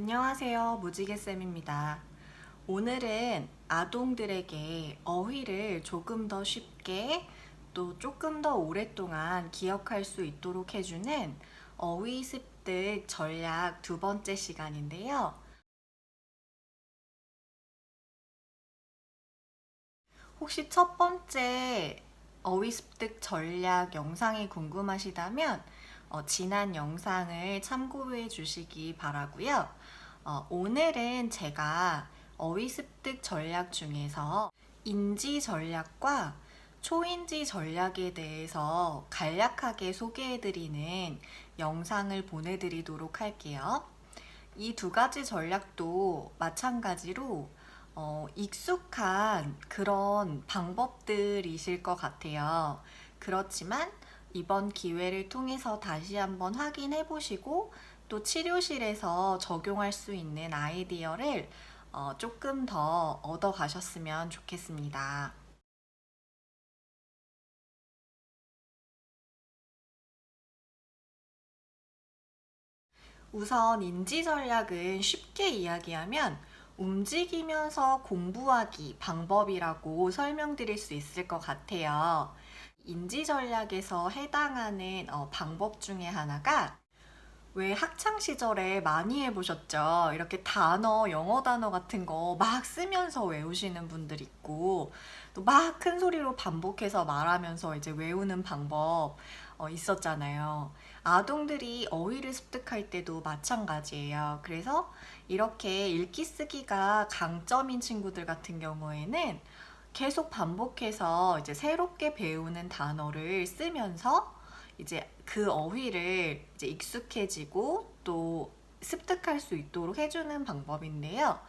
안녕하세요. 무지개쌤입니다. 오늘은 아동들에게 어휘를 조금 더 쉽게 또 조금 더 오랫동안 기억할 수 있도록 해주는 어휘 습득 전략 두 번째 시간인데요. 혹시 첫 번째 어휘 습득 전략 영상이 궁금하시다면 어, 지난 영상을 참고해 주시기 바라고요. 어, 오늘은 제가 어휘 습득 전략 중에서 인지 전략과 초인지 전략에 대해서 간략하게 소개해 드리는 영상을 보내드리도록 할게요. 이 두 가지 전략도 마찬가지로 어, 익숙한 그런 방법들이실 것 같아요. 그렇지만 이번 기회를 통해서 다시 한번 확인해 보시고 또 치료실에서 적용할 수 있는 아이디어를 어, 조금 더 얻어 가셨으면 좋겠습니다. 우선 인지 전략은 쉽게 이야기하면 움직이면서 공부하기 방법이라고 설명드릴 수 있을 것 같아요. 인지 전략에서 해당하는 어, 방법 중에 하나가 왜 학창 시절에 많이 해보셨죠? 이렇게 단어, 영어 단어 같은 거 막 쓰면서 외우시는 분들 있고, 또 막 큰 소리로 반복해서 말하면서 이제 외우는 방법 어, 있었잖아요. 아동들이 어휘를 습득할 때도 마찬가지예요. 그래서 이렇게 읽기 쓰기가 강점인 친구들 같은 경우에는 계속 반복해서 이제 새롭게 배우는 단어를 쓰면서 이제 그 어휘를 이제 익숙해지고 또 습득할 수 있도록 해주는 방법인데요.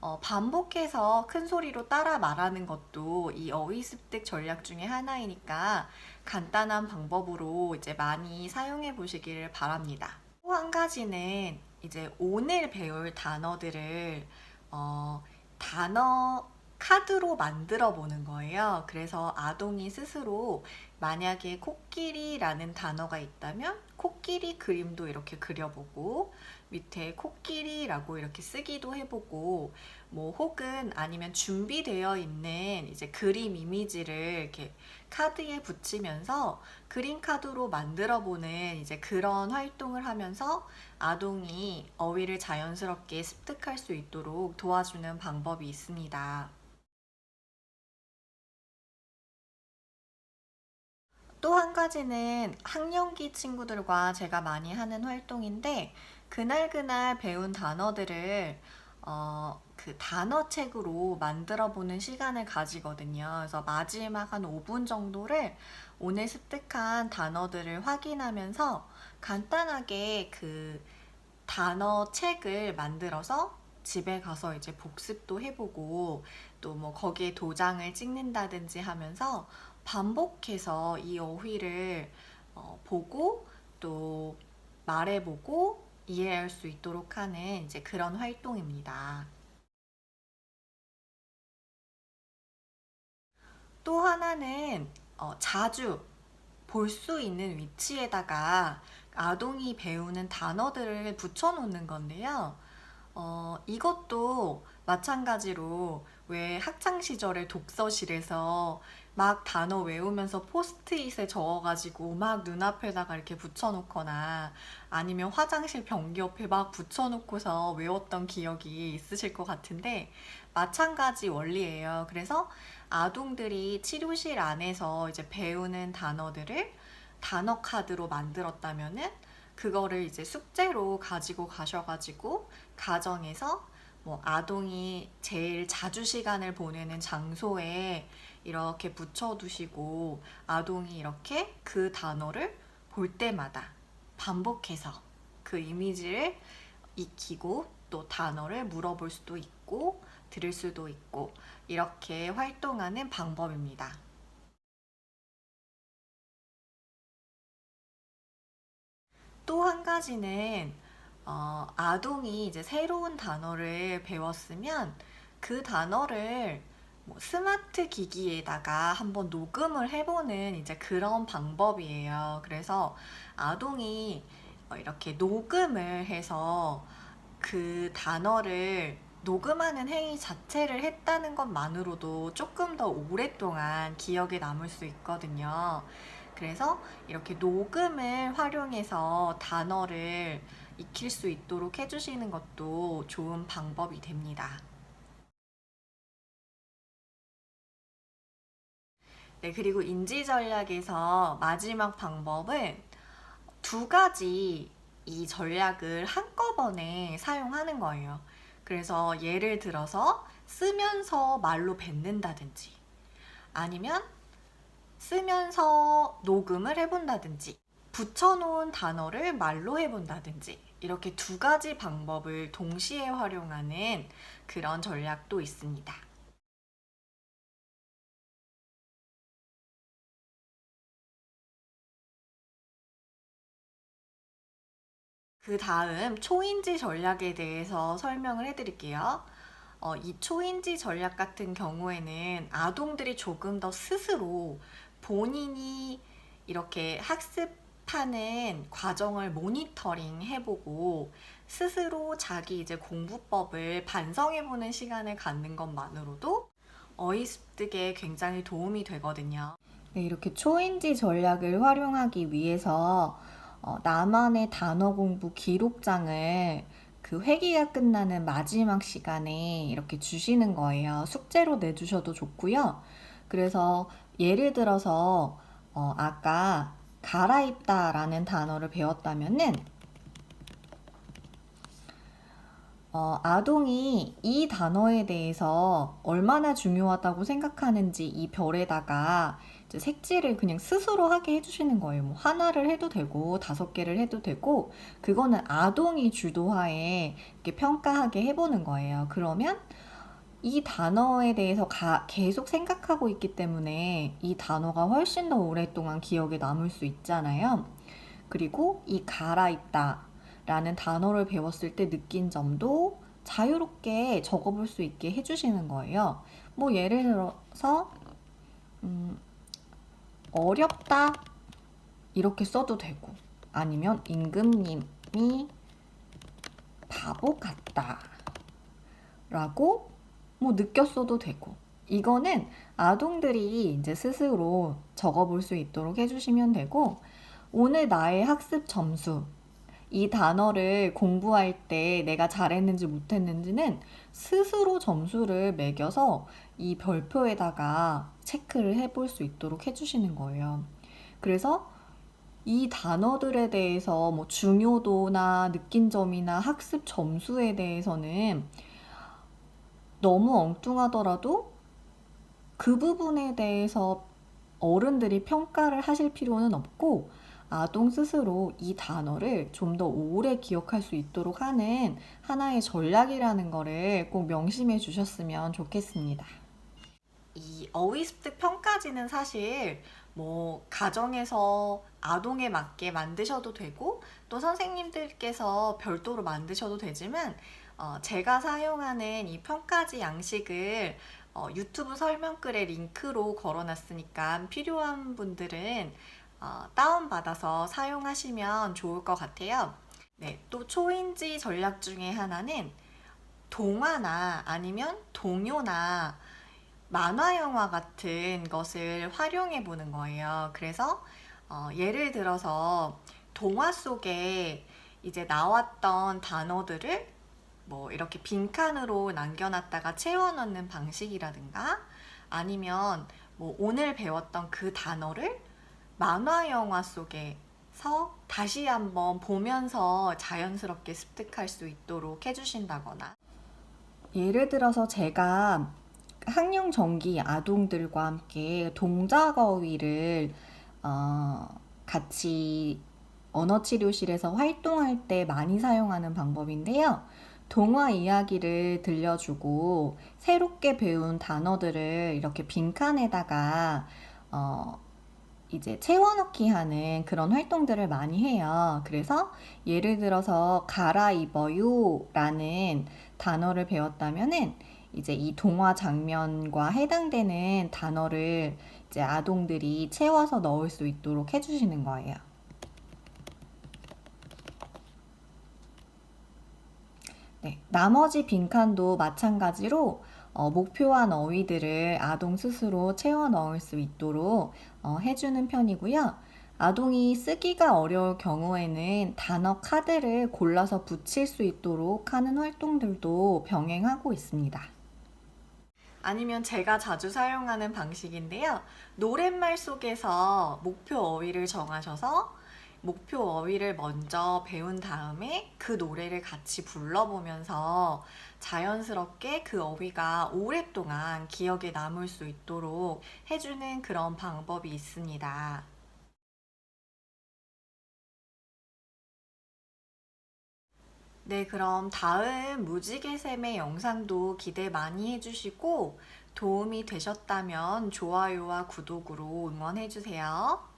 어, 반복해서 큰 소리로 따라 말하는 것도 이 어휘 습득 전략 중에 하나이니까 간단한 방법으로 이제 많이 사용해 보시기를 바랍니다. 또 한 가지는 이제 오늘 배울 단어들을 어, 단어 카드로 만들어 보는 거예요. 그래서 아동이 스스로 만약에 코끼리라는 단어가 있다면 코끼리 그림도 이렇게 그려보고 밑에 코끼리라고 이렇게 쓰기도 해보고 뭐 혹은 아니면 준비되어 있는 이제 그림 이미지를 이렇게 카드에 붙이면서 그림 카드로 만들어 보는 이제 그런 활동을 하면서 아동이 어휘를 자연스럽게 습득할 수 있도록 도와주는 방법이 있습니다. 또 한 가지는 학령기 친구들과 제가 많이 하는 활동인데 그날그날 배운 단어들을 어, 그 단어책으로 만들어 보는 시간을 가지거든요. 그래서 마지막 한 5분 정도를 오늘 습득한 단어들을 확인하면서 간단하게 그 단어 책을 만들어서 집에 가서 이제 복습도 해보고 또 뭐 거기에 도장을 찍는다든지 하면서 반복해서 이 어휘를 어, 보고 또 말해보고 이해할 수 있도록 하는 이제 그런 활동입니다. 또 하나는 어, 자주 볼 수 있는 위치에다가 아동이 배우는 단어들을 붙여놓는 건데요. 어, 이것도 마찬가지로 왜 학창 시절에 독서실에서 막 단어 외우면서 포스트잇에 적어가지고 막 눈앞에다가 이렇게 붙여놓거나 아니면 화장실 변기 옆에 막 붙여놓고서 외웠던 기억이 있으실 것 같은데 마찬가지 원리예요. 그래서 아동들이 치료실 안에서 이제 배우는 단어들을 단어 카드로 만들었다면은 그거를 이제 숙제로 가지고 가셔가지고 가정에서 뭐 아동이 제일 자주 시간을 보내는 장소에 이렇게 붙여두시고 아동이 이렇게 그 단어를 볼 때마다 반복해서 그 이미지를 익히고 또 단어를 물어볼 수도 있고 들을 수도 있고 이렇게 활동하는 방법입니다. 또 한 가지는 어, 아동이 이제 새로운 단어를 배웠으면 그 단어를 뭐 스마트 기기에다가 한번 녹음을 해보는 이제 그런 방법이에요. 그래서 아동이 어, 이렇게 녹음을 해서 그 단어를 녹음하는 행위 자체를 했다는 것만으로도 조금 더 오랫동안 기억에 남을 수 있거든요. 그래서 이렇게 녹음을 활용해서 단어를 익힐 수 있도록 해주시는 것도 좋은 방법이 됩니다. 네, 그리고 인지 전략에서 마지막 방법은 두 가지 이 전략을 한꺼번에 사용하는 거예요. 그래서 예를 들어서 쓰면서 말로 뱉는다든지 아니면 쓰면서 녹음을 해본다든지 붙여놓은 단어를 말로 해본다든지 이렇게 두 가지 방법을 동시에 활용하는 그런 전략도 있습니다. 그 다음 초인지 전략에 대해서 설명을 해드릴게요. 어, 이 초인지 전략 같은 경우에는 아동들이 조금 더 스스로 본인이 이렇게 학습 하는 과정을 모니터링 해보고 스스로 자기 이제 공부법을 반성해보는 시간을 갖는 것만으로도 어휘 습득에 굉장히 도움이 되거든요. 네, 이렇게 초인지 전략을 활용하기 위해서 어, 나만의 단어 공부 기록장을 그 회기가 끝나는 마지막 시간에 이렇게 주시는 거예요. 숙제로 내주셔도 좋고요. 그래서 예를 들어서 어, 아까 갈아입다 라는 단어를 배웠다면은 어, 아동이 이 단어에 대해서 얼마나 중요하다고 생각하는지 이 별에다가 색칠을 그냥 스스로 하게 해주시는 거예요. 뭐 하나를 해도 되고 다섯 개를 해도 되고 그거는 아동이 주도하에 이렇게 평가하게 해보는 거예요. 그러면 이 단어에 대해서 가, 계속 생각하고 있기 때문에 이 단어가 훨씬 더 오랫동안 기억에 남을 수 있잖아요. 그리고 이 갈아입다 라는 단어를 배웠을 때 느낀 점도 자유롭게 적어볼 수 있게 해주시는 거예요. 뭐 예를 들어서 음, 어렵다 이렇게 써도 되고 아니면 임금님이 바보 같다 라고 뭐 느꼈어도 되고 이거는 아동들이 이제 스스로 적어볼 수 있도록 해주시면 되고 오늘 나의 학습 점수 이 단어를 공부할 때 내가 잘했는지 못했는지는 스스로 점수를 매겨서 이 별표에다가 체크를 해볼 수 있도록 해주시는 거예요. 그래서 이 단어들에 대해서 뭐 중요도나 느낀 점이나 학습 점수에 대해서는 너무 엉뚱하더라도 그 부분에 대해서 어른들이 평가를 하실 필요는 없고 아동 스스로 이 단어를 좀 더 오래 기억할 수 있도록 하는 하나의 전략이라는 거를 꼭 명심해 주셨으면 좋겠습니다. 이 어휘 습득 평가지는 사실 뭐 가정에서 아동에 맞게 만드셔도 되고 또 선생님들께서 별도로 만드셔도 되지만 어, 제가 사용하는 이 평가지 양식을 어, 유튜브 설명글에 링크로 걸어놨으니까 필요한 분들은 어, 다운받아서 사용하시면 좋을 것 같아요. 네, 또 초인지 전략 중에 하나는 동화나 아니면 동요나 만화 영화 같은 것을 활용해 보는 거예요. 그래서 어, 예를 들어서 동화 속에 이제 나왔던 단어들을 뭐 이렇게 빈칸으로 남겨놨다가 채워넣는 방식이라든가 아니면 뭐 오늘 배웠던 그 단어를 만화 영화 속에서 다시 한번 보면서 자연스럽게 습득할 수 있도록 해주신다거나. 예를 들어서 제가 학령 전기 아동들과 함께 동작어휘를 어, 같이 언어치료실에서 활동할 때 많이 사용하는 방법인데요. 동화 이야기를 들려주고 새롭게 배운 단어들을 이렇게 빈칸에다가 어, 이제 채워넣기 하는 그런 활동들을 많이 해요. 그래서 예를 들어서 갈아입어요 라는 단어를 배웠다면은 이제 이 동화 장면과 해당되는 단어를 이제 아동들이 채워서 넣을 수 있도록 해주시는 거예요. 네, 나머지 빈칸도 마찬가지로 어, 목표한 어휘들을 아동 스스로 채워 넣을 수 있도록 어, 해주는 편이고요. 아동이 쓰기가 어려울 경우에는 단어 카드를 골라서 붙일 수 있도록 하는 활동들도 병행하고 있습니다. 아니면 제가 자주 사용하는 방식인데요. 노랫말 속에서 목표 어휘를 정하셔서 목표 어휘를 먼저 배운 다음에 그 노래를 같이 불러보면서 자연스럽게 그 어휘가 오랫동안 기억에 남을 수 있도록 해주는 그런 방법이 있습니다. 네, 그럼 다음 무지개샘의 영상도 기대 많이 해주시고 도움이 되셨다면 좋아요와 구독으로 응원해주세요.